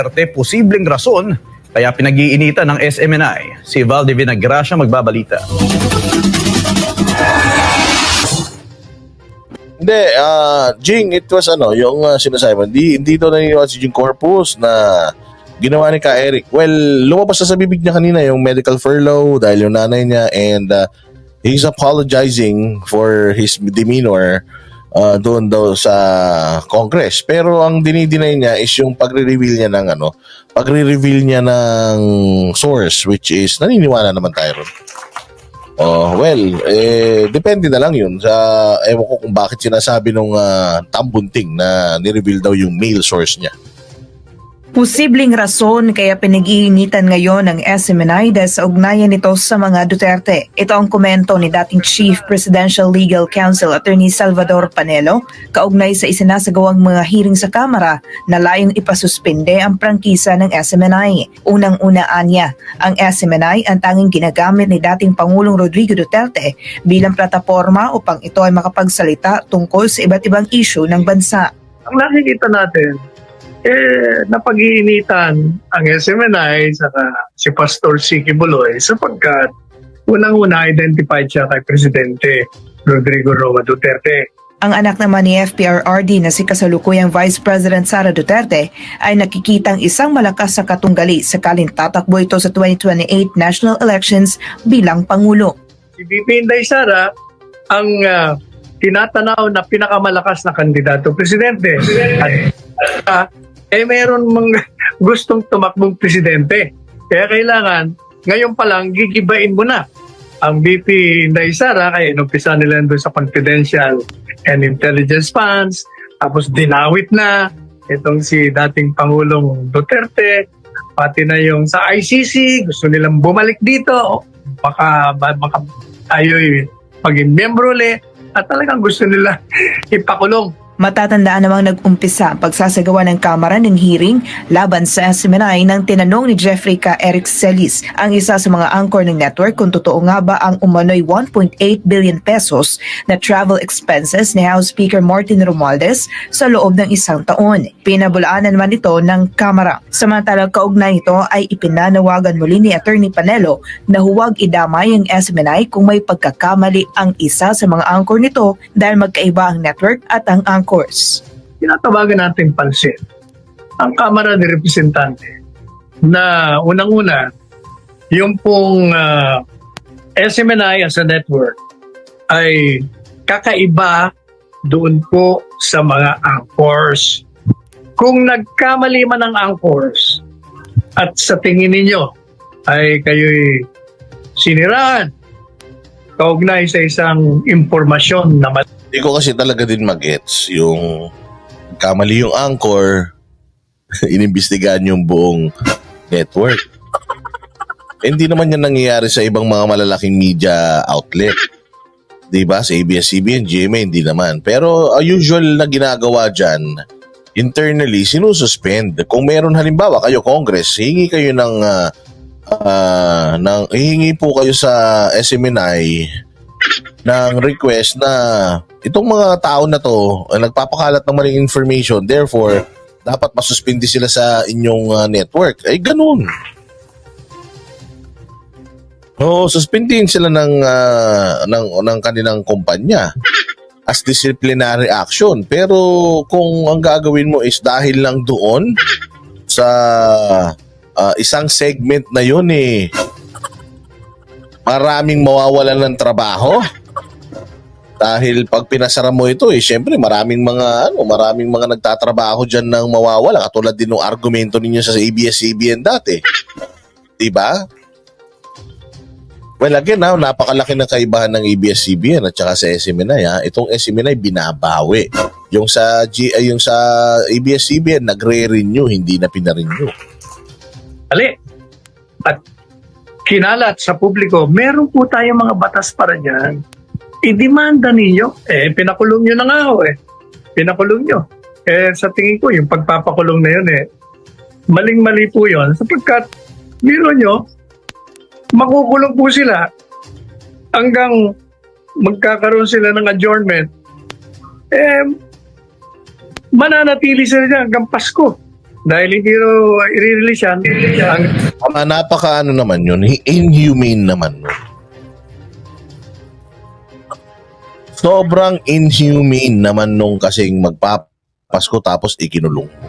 Duterte posibleng rason kaya pinag-iinitan ng SMNI. Si Val Gracia magbabalita. Hindi, ah, Jing, it was ano, yung uh, sinasabi mo, hindi, hindi naniniwala si Jing Corpus na ginawa ni Ka Eric. Well, lumabas na sa bibig niya kanina yung medical furlough dahil yung nanay niya and uh, he's apologizing for his demeanor uh, doon daw sa Congress. Pero ang dinideny niya is yung pagre-reveal niya ng ano, pagre-reveal niya ng source which is naniniwala naman tayo ron. Oh, well, eh, depende na lang yun sa, ewan ko kung bakit sinasabi nung uh, tambunting na nireveal daw yung mail source niya. Posibleng rason kaya pinag-iinitan ngayon ng SMNI dahil sa ugnayan nito sa mga Duterte. Ito ang komento ni dating Chief Presidential Legal Counsel Attorney Salvador Panelo kaugnay sa isinasagawang mga hearing sa Kamara na layong ipasuspinde ang prangkisa ng SMNI. Unang-unaan niya, ang SMNI ang tanging ginagamit ni dating Pangulong Rodrigo Duterte bilang plataforma upang ito ay makapagsalita tungkol sa iba't ibang issue ng bansa. ang nakikita natin, eh, napag-iinitan ang SMNI saka si Pastor Siki Buloy sapagkat unang-una identified siya kay Presidente Rodrigo Roa Duterte. Ang anak naman ni FPRRD na si kasalukuyang Vice President Sara Duterte ay nakikitang isang malakas na katunggali sakaling tatakbo ito sa 2028 national elections bilang Pangulo. Si BP Inday Sara ang ah, tinatanaw na pinakamalakas na kandidato presidente. At ah, eh meron mga gustong tumakbong presidente. Kaya kailangan, ngayon pa lang, gigibain mo na. Ang BP Inday Sara kaya inumpisa nila doon sa confidential and intelligence funds. Tapos dinawit na itong si dating Pangulong Duterte. Pati na yung sa ICC gusto nilang bumalik dito. Baka, ba- baka tayo'y maging membro ulit at talagang gusto nila ipakulong Matatandaan namang nag-umpisa ang pagsasagawa ng Kamara ng hearing laban sa SMNI nang tinanong ni Jeffrey K. Eric Celis, ang isa sa mga anchor ng network kung totoo nga ba ang umano'y 1.8 billion pesos na travel expenses ni House Speaker Martin Romualdez sa loob ng isang taon. Pinabulaanan naman ito ng Kamara. Samantalang kaugnay nito ay ipinanawagan muli ni Attorney Panelo na huwag idamay ang SMNI kung may pagkakamali ang isa sa mga anchor nito dahil magkaiba ang network at ang anchors. tinatawagan natin pansin ang Kamara de Representante na unang-una yung pong ah, SMNI as a network ay kakaiba doon po sa mga anchors. Kung nagkamali man ang anchors at sa tingin ninyo ay kayo'y siniraan kaugnay sa isang impormasyon na mali Hindi ko kasi talaga din magets yung kamali yung anchor, inimbestigahan yung buong network. Hindi naman yan nangyayari sa ibang mga malalaking media outlet. Di ba? Sa ABS-CBN, GMA, hindi naman. Pero ang usual na ginagawa dyan, internally, sinususpend. Kung meron halimbawa kayo, Congress, hingi kayo ng, ah, ah, ng hihingi po kayo sa SMNI ng request na itong mga tao na to ay nagpapakalat ng maling information. Therefore dapat masuspindi sila sa inyong ah, network. Ay ganun. Oo, suspendin sila ng, ah, ng, ng kanilang kumpanya as disciplinary action. Pero kung ang gagawin mo is dahil lang doon sa ah, isang segment na yun eh, maraming mawawalan ng trabaho. Dahil pag pinasara mo ito eh, syempre maraming mga ano, maraming mga nagtatrabaho diyan ng mawawala katulad din ng argumento ninyo sa ABS-CBN dati. 'Di ba? Well, again, now, napakalaki ng kaibahan ng ABS-CBN at saka sa SMNI. Ha? Itong SMNI, binabawi. Yung sa, G, ay, yung sa ABS-CBN, nagre-renew, hindi na pina-renew. mali. At kinalat sa publiko, meron po tayong mga batas para dyan. I-demanda ninyo. Eh, pinakulong nyo na nga ho eh. Pinakulong nyo. Eh, sa tingin ko, yung pagpapakulong na yun eh, maling-mali po yun. Sapagkat, biro nyo, makukulong po sila hanggang magkakaroon sila ng adjournment. Eh, mananatili sila dyan hanggang Pasko. Dahil hindi ro i-release yan, ang Ah, napaka ano naman yun, inhumane naman. Sobrang inhumane naman nung kasing magpapasko tapos ikinulong mo.